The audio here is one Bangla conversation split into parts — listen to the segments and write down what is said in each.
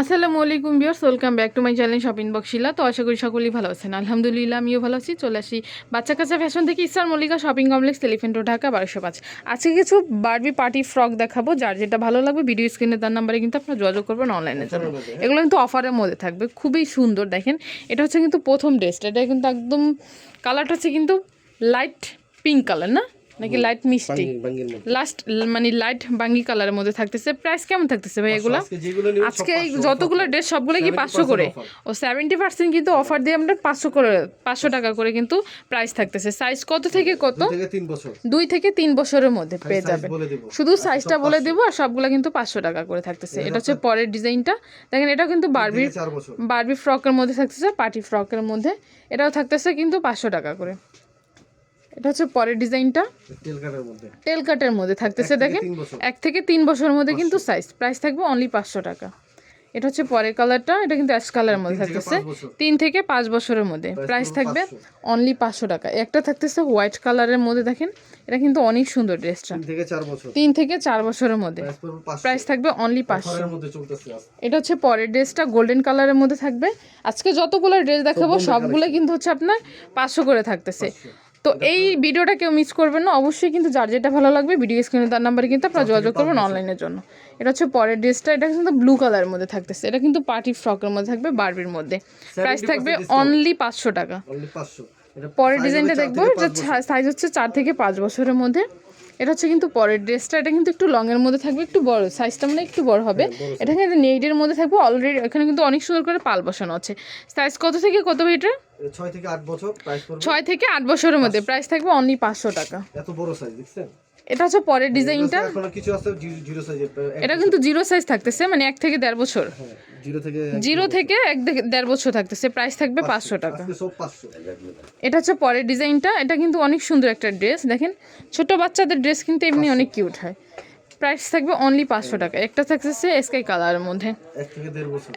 আসসালামু আলাইকুম বিয়ার্স welcome back to my channel shopping বক্সিলা তো আশা করি সকলেই ভালো আছেন। আলহামদুলিল্লাহ, আমিও ভালো আছি। চলে আসি বাচ্চা কাচ্চা ফ্যাশন থেকে ইসার Mallika shopping complex, elephant road Dhaka, বারোশো পাঁচ। আজকে কিছু বারবি পার্টি ফ্রক দেখাবো, যার যেটা ভালো লাগবে, ভিডিও স্ক্রিনে তার নাম্বারে কিন্তু আপনারা যোগাযোগ করবেন অনলাইনে জন্য এগুলো কিন্তু অফারের মধ্যে থাকবে, খুবই সুন্দর দেখেন। এটা হচ্ছে কিন্তু প্রথম ড্রেসটা, এটা কিন্তু একদম কালারটা হচ্ছে কিন্তু লাইট পিঙ্ক কালার, না? নাকি লাইট মিষ্টি। লাস্ট মানে লাইট বাঙ্গি কালারের মধ্যে থাকতেছে। প্রাইস কেমন থাকতেছে ভাই এগুলা? আজকে যতগুলো ড্রেস সবগুলো কি পাঁচশো করে? ও সেভেন্টি পার্সেন্ট কিন্তু অফার দিয়ে আমরা পাঁচশো করে পাঁচশো টাকা করে কিন্তু প্রাইস থাকতেছে। সাইজ কত থেকে কত? দুই থেকে তিন বছরের মধ্যে পেয়ে দেবো। শুধু সাইজটা বলে দেবো আর সবগুলো কিন্তু পাঁচশো টাকা করে থাকতেছে। এটা হচ্ছে পরের ডিজাইনটা দেখেন এটা কিন্তু বছর। বারবি ফ্রকের মধ্যে থাকতেছে পার্টি ফ্রকের মধ্যে। এটাও থাকতেছে কিন্তু পাঁচশো টাকা করে। এটা হচ্ছে পরের ডিজাইনটা। টেল কাটের মধ্যে। থাকতেছে দেখেন। এক থেকে তিন বছরের মধ্যে কিন্তু সাইজ প্রাইস থাকবে অনলি পাঁচশো টাকা। এটা হচ্ছে পরের কালারটা এটা কিন্তু অ্যাশ কালারের মধ্যে থাকতেছে। তিন থেকে পাঁচ বছরের মধ্যে। প্রাইস থাকবে অনলি পাঁচশো টাকা। একটা থাকতেছে হোয়াইট কালারের মধ্যে দেখেন। এটা কিন্তু অনেক সুন্দর ড্রেসটা তিন থেকে চার বছরের মধ্যে। প্রাইস থাকবে অনলি পাঁচশো। এটা হচ্ছে পরের ড্রেসটা গোল্ডেন কালারের মধ্যে থাকবে। আজকে যতগুলো ড্রেস দেখাবো সবগুলো কিন্তু হচ্ছে আপনার পাঁচশো করে থাকতেছে। তো এই ভিডিওটা কেউ মিস করবেন না অবশ্যই কিন্তু যার যেটা ভালো লাগবে ভিডিও স্ক্রিনে তার নাম্বারে কিন্তু আপনারা যোগাযোগ করবেন অনলাইনের জন্য। এটা হচ্ছে পরের ড্রেসটা এটা কিন্তু ব্লু কালারের মধ্যে থাকতেছে। এটা কিন্তু পার্টি ফ্রকের মধ্যে থাকবে বারবির মধ্যে। প্রাইস থাকবে অনলি পাঁচশো টাকা। পরের ডিজাইনটা দেখব। সাইজ হচ্ছে চার থেকে পাঁচ বছরের মধ্যে। এটা হচ্ছে কিন্তু পরের ড্রেসটা এটা কিন্তু একটু লং এর মধ্যে থাকবে একটু বড় সাইজটা মানে একটু বড় হবে। এটা কিন্তু নেইডের মধ্যে থাকবে অলরেডি এখানে কিন্তু অনেক সুন্দর করে পাল বসানো আছে। সাইজ কত থেকে কত এটা? ছয় থেকে আট বছর ছয় থেকে আট বছরের মধ্যে প্রাইস থাকবে অনলি পাঁচশো টাকা। এত বড় সাইজ দেখছেন? এটা হচ্ছে পরের ডিজাইনটা। কিছু আছে জিরো সাইজের এটা কিন্তু জিরো সাইজ থাকতেছে মানে এক থেকে দেড় বছর। জিরো থেকে জিরো থেকে এক দেড় বছর থাকতেছে প্রাইস থাকবে পাঁচশো টাকা। এটা হচ্ছে পরের ডিজাইনটা এটা কিন্তু অনেক সুন্দর একটা ড্রেস দেখেন। ছোট বাচ্চাদের ড্রেস কিন্তু এমনি অনেক কিউট হয়। প্রাইস থাকবে অনলি পাঁচশো টাকা। একটা থাকতেছে স্কাই কালারের মধ্যে।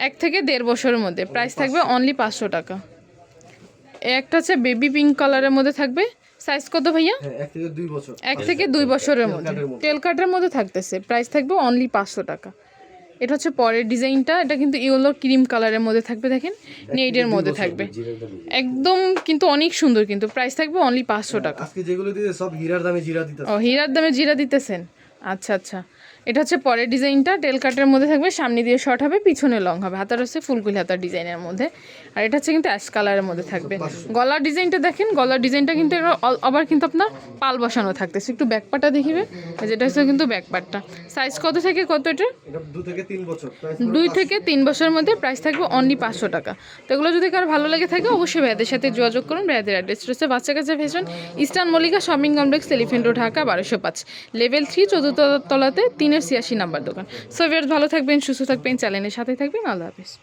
এক থেকে দেড় বছরের মধ্যে। প্রাইস থাকবে অনলি পাঁচশো টাকা। একটা হচ্ছে বেবি পিঙ্ক কালারের মধ্যে থাকবে। সাইজ কত ভাইয়া? হ্যাঁ এক থেকে দুই বছরের মধ্যে। তেল কাটের মধ্যে থাকতেছে। প্রাইস থাকবে অনলি পাঁচশো টাকা। এটা হচ্ছে পরের ডিজাইনটা। এটা কিন্তু ইয়েলো ক্রিম কালারের মধ্যে থাকবে দেখেন। নেইডের মধ্যে থাকবে। একদম কিন্তু অনেক সুন্দর কিন্তু। প্রাইস থাকবে অনলি পাঁচশো টাকা। আজকে যেগুলো দিতে সব হীরার দামে জিরা দিতে ও হীরার দামে জিরা দিতেছেন। আচ্ছা আচ্ছা। এটা হচ্ছে পরের ডিজাইনটা। টেল কাটের মধ্যে থাকবে সামনে দিয়ে শর্ট হবে পিছনে লং হবে। হাতার হচ্ছে ফুলকুলি হাতার ডিজাইনের মধ্যে। আর এটা হচ্ছে কিন্তু অ্যাশ কালারের মধ্যে থাকবে। গলার ডিজাইনটা দেখেন গলার ডিজাইনটা কিন্তু আবার কিন্তু আপনার পাল বসানো থাকতেছে। একটু ব্যাকপাটা দেখিবে। যেটা হচ্ছে কিন্তু ব্যাকপাটটা সাইজ কত থেকে কত এটা? এটা দু থেকে তিন বছর। দুই থেকে তিন বছরের মধ্যে প্রাইস থাকবে অনলি পাঁচশো টাকা। তো এগুলো যদি কারও ভালো লেগে থাকে অবশ্যই ভাইয়াদের সাথে যোগাযোগ করুন। ভাইয়াদের অ্যাড্রেস রয়েছে বাচ্চা কাছে fashion eastern Mallika shopping complex elephant road Dhaka বারোশো পাঁচ। লেভেল থ্রি চতুর্থ তলাতে তিনের ছিয়াশি নাম্বার দোকান। সো ভালো থাকবেন, সুস্থ থাকবেন, চ্যানেলের সাথে থাকবেন। আল্লাহ হাফিজ।